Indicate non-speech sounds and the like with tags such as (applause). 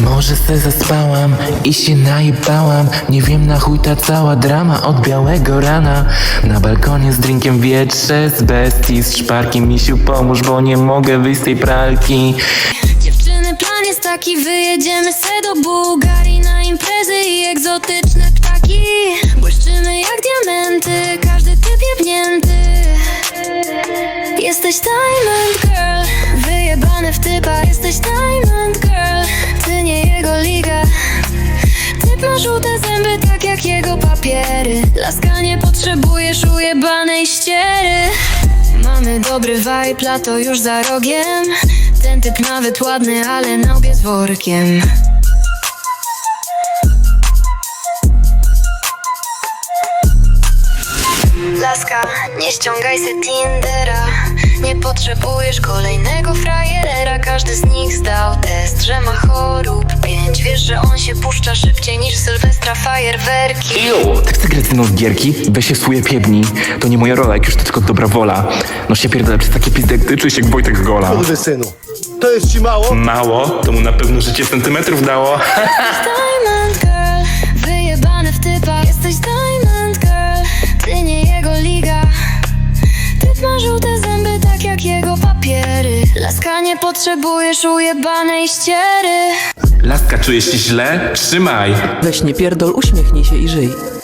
Może se zaspałam i się najebałam. Nie wiem na chuj ta cała drama od białego rana. Na balkonie z drinkiem wietrze Z bestii, z szparkiem Misiu pomóż, bo nie mogę wyjść z tej pralki. Dziewczyny, plan jest taki, wyjedziemy se do Bułgarii na imprezy i egzotyczne ptaki. Jesteś diamond girl, wyjebane w typa. Jesteś diamond girl, ty nie jego liga. Typ ma żółte zęby, tak jak jego papiery. Laska nie potrzebujesz ujebanej ściery. Mamy dobry vibe, lato już za rogiem. Ten typ nawet ładny, ale na łbie z workiem. Laska, nie ściągaj se Tindera. Nie potrzebujesz kolejnego frajera Każdy z nich zdał test, że ma chorób. Pięć Wiesz, że on się puszcza szybciej niż Sylwestra fajerwerki. Ty chcesz grać ze mną w gierki? Weź się w swoje piebni. To nie moja rola, jak już to tylko dobra wola. No się pierdolę przez takie pizdy jak ty Czuję się jak Wojtek Gola? Kurwy synu, to jest ci mało? Mało, to mu na pewno życie centymetrów dało (laughs) (laughs) papiery Laska nie potrzebujesz ujebanej ściery Laska, czujesz się źle? Trzymaj Weź nie pierdol, uśmiechnij się i żyj.